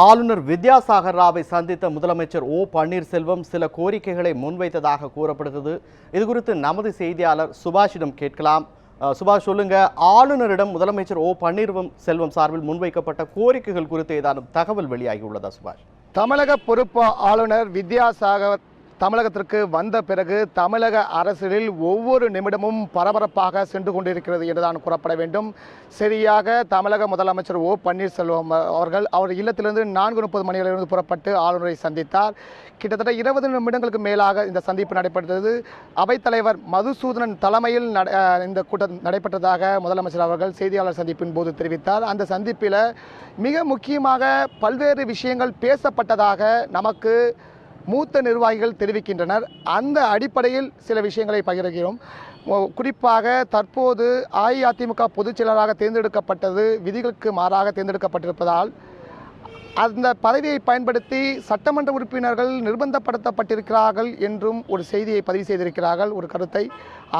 ஆளுநர் வித்யாசாகர் ராவை சந்தித்த முதலமைச்சர் ஓ பன்னீர்செல்வம் சில கோரிக்கைகளை முன்வைத்ததாக கூறப்படுகிறது. இது குறித்து நமது செய்தியாளர் சுபாஷிடம் கேட்கலாம். சுபாஷ் சொல்லுங்க. ஆளுநரிடம் முதலமைச்சர் ஓ பன்னீர்வம் செல்வம் சார்பில் முன்வைக்கப்பட்ட கோரிக்கைகள் குறித்து ஏதாவது தகவல் வெளியாகியுள்ளதா சுபாஷ்? தமிழக பொறுப்பு ஆளுநர் வித்யாசாகர் தமிழகத்திற்கு வந்த பிறகு தமிழக அரசியலில் ஒவ்வொரு நிமிடமும் பரபரப்பாக சென்று கொண்டிருக்கிறது என்றுதான் கூறப்பட வேண்டும். சரியாக தமிழக முதலமைச்சர் ஓ பன்னீர்செல்வம் அவர்கள் அவர் இல்லத்திலிருந்து நான்கு முப்பது மணியிலிருந்து புறப்பட்டு ஆளுநரை சந்தித்தார். கிட்டத்தட்ட இருபது நிமிடங்களுக்கு மேலாக இந்த சந்திப்பு நடைபெற்றது. அவைத்தலைவர் மதுசூதனன் தலைமையில் இந்த கூட்டம் நடைபெற்றதாக முதலமைச்சர் அவர்கள் செய்தியாளர் சந்திப்பின் போது தெரிவித்தார். அந்த சந்திப்பில் மிக முக்கியமாக பல்வேறு விஷயங்கள் பேசப்பட்டதாக நமக்கு மூத்த நிர்வாகிகள் தெரிவிக்கின்றனர். அந்த அடிப்படையில் சில விஷயங்களை பகிர்கிறோம். குறிப்பாக தற்போது அஇஅதிமுக பொதுச் செயலராக தேர்ந்தெடுக்கப்பட்டது விதிகளுக்கு மாறாக தேர்ந்தெடுக்கப்பட்டிருப்பதால் அந்த பதவியை பயன்படுத்தி சட்டமன்ற உறுப்பினர்கள் நிர்பந்தப்படுத்தப்பட்டிருக்கிறார்கள் என்றும் ஒரு செய்தியை பதிவு செய்திருக்கிறார்கள் ஒரு கருத்தை.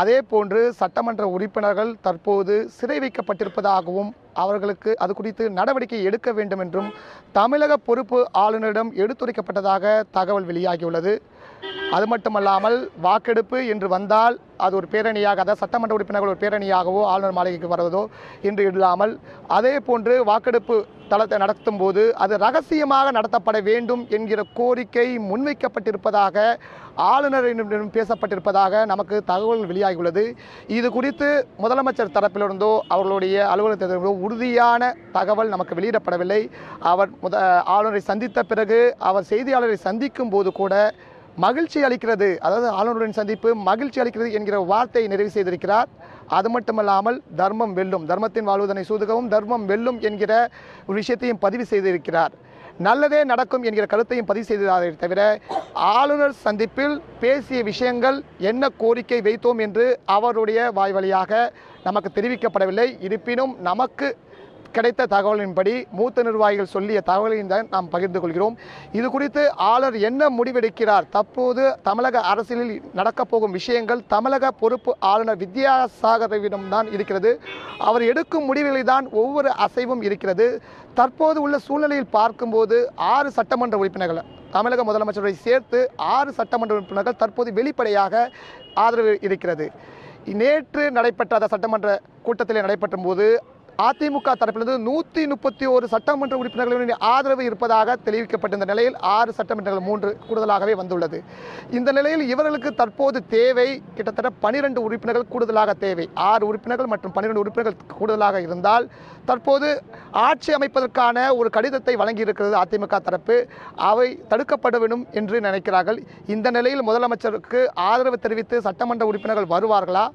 அதே போன்று சட்டமன்ற உறுப்பினர்கள் தற்போது சிறை வைக்கப்பட்டிருப்பதாகவும் அவர்களுக்கு அது குறித்து நடவடிக்கை எடுக்க வேண்டும் என்றும் தமிழக பொறுப்பு ஆளுநரிடம் எடுத்துரைக்கப்பட்டதாக தகவல் வெளியாகியுள்ளது. அது மட்டுமல்லாமல் வாக்கெடுப்பு என்று வந்தால் அது ஒரு பேரணியாக அதாவது சட்டமன்ற உறுப்பினர்கள் ஒரு பேரணியாகவோ ஆளுநர் மாளிகைக்கு வருவதோ என்று இல்லாமல் அதே போன்று வாக்கெடுப்பு தளத்தை நடத்தும் போது அது ரகசியமாக நடத்தப்பட வேண்டும் என்கிற கோரிக்கை முன்வைக்கப்பட்டிருப்பதாக ஆளுநரிடம் பேசப்பட்டிருப்பதாக நமக்கு தகவல் வெளியாகியுள்ளது. இது குறித்து முதலமைச்சர் தரப்பிலிருந்தோ அவர்களுடைய அலுவலகத்திலிருந்தோ உறுதியான தகவல் நமக்கு வெளியிடப்படவில்லை. அவர் முத ஆளுநரை சந்தித்த பிறகு அவர் செய்தியாளரை சந்திக்கும் போது கூட மகிழ்ச்சி அளிக்கிறது அதாவது ஆளுநரின் சந்திப்பு மகிழ்ச்சி அளிக்கிறது என்கிற வார்த்தையை நிறைவு செய்திருக்கிறார். அது மட்டுமல்லாமல் தர்மம் வெல்லும் தர்மத்தின் வாழ்வதனை சூதுகவும் தர்மம் வெல்லும் என்கிற ஒரு விஷயத்தையும் பதிவு செய்திருக்கிறார். நல்லதே நடக்கும் என்கிற கருத்தையும் பதிவு செய்ததாக தவிர ஆளுநர் சந்திப்பில் பேசிய விஷயங்கள் என்ன கோரிக்கை வைத்தோம் என்று அவருடைய வாய் வழியாக நமக்கு தெரிவிக்கப்படவில்லை. இருப்பினும் நமக்கு கிடைத்த தகவலின்படி மூத்த நிர்வாகிகள் சொல்லிய தகவலையும் தான் நாம் பகிர்ந்து கொள்கிறோம். இது குறித்து ஆளுநர் என்ன முடிவெடுக்கிறார்? தற்போது தமிழக அரசியலில் நடக்கப் போகும் விஷயங்கள் தமிழக பொறுப்பு ஆளுநர் வித்யாசாகரவிடம் தான் இருக்கிறது. அவர் எடுக்கும் முடிவுகளில் தான் ஒவ்வொரு அசைவும் இருக்கிறது. தற்போது உள்ள சூழ்நிலையில் பார்க்கும்போது ஆறு சட்டமன்ற உறுப்பினர்கள் தமிழக முதலமைச்சரை சேர்த்து ஆறு சட்டமன்ற உறுப்பினர்கள் தற்போது வெளிப்படையாக ஆதரவு இருக்கிறது. நேற்று நடைபெற்ற அந்த சட்டமன்ற கூட்டத்தில் நடைபெற்ற போது அதிமுக தரப்பிலிருந்து நூற்றி முப்பத்தி ஒரு சட்டமன்ற உறுப்பினர்களின் ஆதரவு இருப்பதாக தெரிவிக்கப்பட்டிருந்த நிலையில் ஆறு சட்டமன்றங்கள் மூன்று கூடுதலாகவே வந்துள்ளது. இந்த நிலையில் இவர்களுக்கு தற்போது தேவை கிட்டத்தட்ட பனிரெண்டு உறுப்பினர்கள் கூடுதலாக தேவை. ஆறு உறுப்பினர்கள் மற்றும் பன்னிரெண்டு உறுப்பினர்கள் கூடுதலாக இருந்தால் தற்போது ஆட்சி அமைப்பதற்கான ஒரு கடிதத்தை வழங்கியிருக்கிறது அதிமுக தரப்பு. அவை தடுக்கப்பட வேண்டும் என்று நினைக்கிறார்கள். இந்த நிலையில் முதலமைச்சருக்கு ஆதரவு தெரிவித்து சட்டமன்ற உறுப்பினர்கள் வருவார்களா?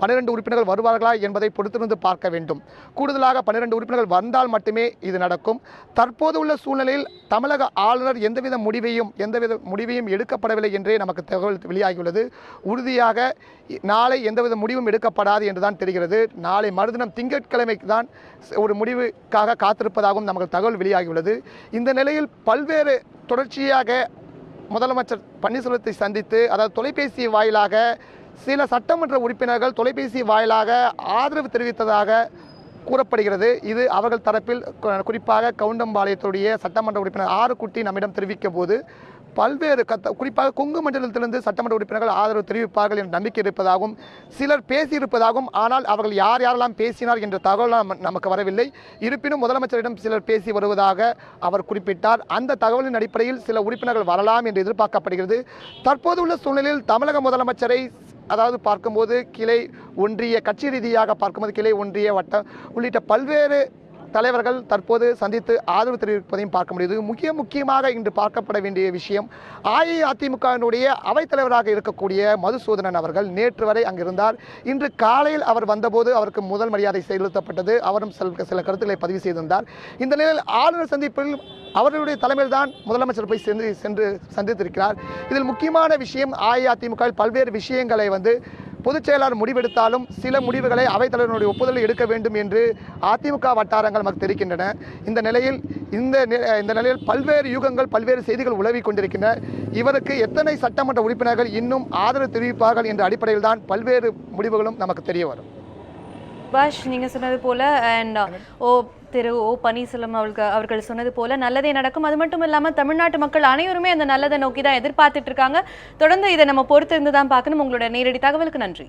பன்னிரண்டு உறுப்பினர்கள் வருவார்களா என்பதை பொறுத்திருந்து பார்க்க வேண்டும். கூடுதலாக பன்னிரண்டு உறுப்பினர்கள் வந்தால் மட்டுமே இது நடக்கும். தற்போது உள்ள சூழ்நிலையில் தமிழக ஆளுநர் எந்தவித முடிவையும் எந்தவித முடிவையும் எடுக்கப்படவில்லை என்றே நமக்கு தகவல் வெளியாகியுள்ளது. உறுதியாக நாளை எந்தவித முடிவும் எடுக்கப்படாது என்றுதான் தெரிகிறது. நாளை மறுதினம் திங்கட்கிழமைக்கு தான் ஒரு முடிவுக்காக காத்திருப்பதாகவும் நமக்கு தகவல் வெளியாகியுள்ளது. இந்த நிலையில் பல்வேறு தொடர்ச்சியாக முதலமைச்சர் பன்னீர்செல்வத்தை சந்தித்து அதாவது தொலைபேசி வாயிலாக சில சட்டமன்ற உறுப்பினர்கள் தொலைபேசி வாயிலாக ஆதரவு தெரிவித்ததாக கூறப்படுகிறது. இது அவர்கள் தரப்பில் குறிப்பாக கவுண்டம்பாளையத்துடைய சட்டமன்ற உறுப்பினர் ஆறுக்குட்டி நம்மிடம் தெரிவிக்க போது பல்வேறு கத்த குறிப்பாக கொங்கு மண்டலத்திலிருந்து சட்டமன்ற உறுப்பினர்கள் ஆதரவு தெரிவிப்பார்கள் என்ற நம்பிக்கை இருப்பதாகவும் சிலர் பேசியிருப்பதாகவும் ஆனால் அவர்கள் யார் யாரெல்லாம் பேசினார் என்ற தகவல் நமக்கு வரவில்லை. இருப்பினும் முதலமைச்சரிடம் சிலர் பேசி வருவதாக அவர் குறிப்பிட்டார். அந்த தகவலின் அடிப்படையில் சில உறுப்பினர்கள் வரலாம் என்று எதிர்பார்க்கப்படுகிறது. தற்போது உள்ள சூழ்நிலையில் தமிழக முதலமைச்சரை அதாவது பார்க்கும்போது கிளை ஒன்றிய கட்சி ரீதியாக பார்க்கும்போது கிளை ஒன்றிய வட்டம் உள்ளிட்ட பல்வேறு தலைவர்கள் தற்போது சந்தித்து ஆதரவு தெரிவிப்பதையும் பார்க்க முடியுது. முக்கிய முக்கியமாக இன்று பார்க்கப்பட வேண்டிய விஷயம். அஇஅதிமுகவினுடைய அவைத்தலைவராக இருக்கக்கூடிய மதுசூதனன் அவர்கள் நேற்று வரை அங்கிருந்தார். இன்று காலையில் அவர் வந்தபோது அவருக்கு முதல் மரியாதை செலுத்தப்பட்டது. அவரும் சில சில கருத்துக்களை பதிவு செய்திருந்தார். இந்த நிலையில் ஆளுநர் சந்திப்பில் அவர்களுடைய தலைமையில் தான் முதலமைச்சர் போய் சென்று சென்று சந்தித்திருக்கிறார். இதில் முக்கியமான விஷயம் அஇஅதிமுக பல்வேறு விஷயங்களை வந்து பொதுச் செயலாளர் முடிவெடுத்தாலும் சில முடிவுகளை அவைத்தலைவனுடைய ஒப்புதல் எடுக்க வேண்டும் என்று அதிமுக வட்டாரங்கள் நமக்கு தெரிவிக்கின்றன. இந்த நிலையில் இந்த இந்த நிலையில் பல்வேறு யூகங்கள் பல்வேறு செய்திகள் உலவிக் கொண்டிருக்கின்றன. இவருக்கு எத்தனை சட்டமன்ற உறுப்பினர்கள் இன்னும் ஆதரவு தெரிவிப்பார்கள் என்ற அடிப்படையில் தான் பல்வேறு முடிவுகளும் நமக்கு தெரிய வரும். பாஷ் நீங்கள் சொன்னது போல் அண்ட் uh, ஓ திரு ஓ பன்னீர்செல்வம் அவர்கள் அவர்கள் சொன்னது போல நல்லதே நடக்கும். அது மட்டும் இல்லாம தமிழ்நாட்டு மக்கள் அனைவருமே அந்த நல்லதை நோக்கி தான் எதிர்பார்த்துட்டு இருக்காங்க. தொடர்ந்து இதை நம்ம பொறுத்திருந்து தான் பார்க்கணும். உங்களோட நேரடி தகவலுக்கு நன்றி.